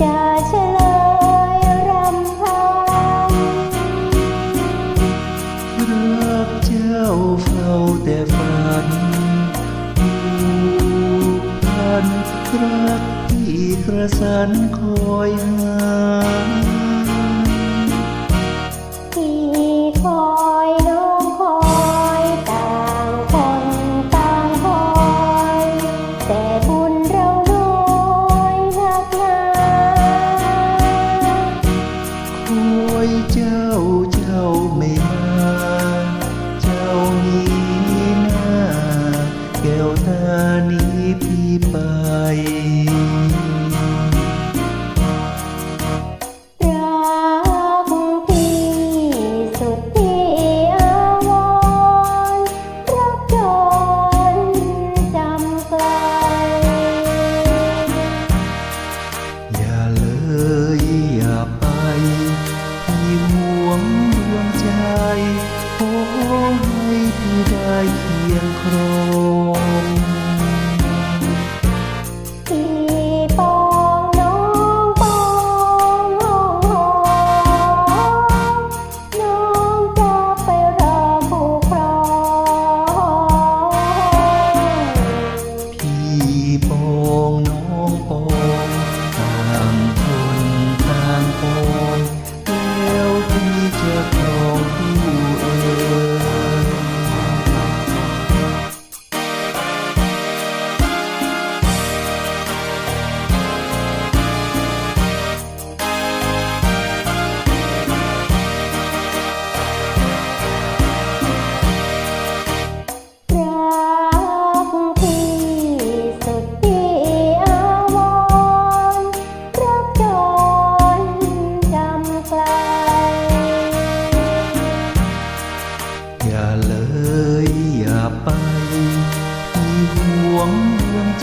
จะเฉลยรำพรักเจ้าเฝ้าแต่ฝันพันรักที่กระสันคอยหา rei.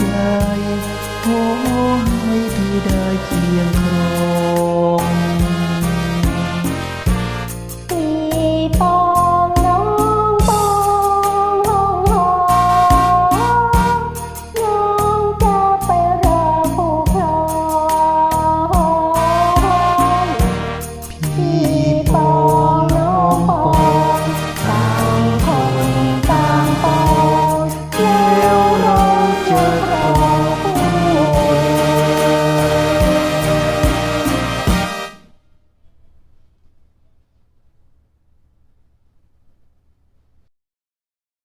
ใจโอให้เธอได้เคียงครอ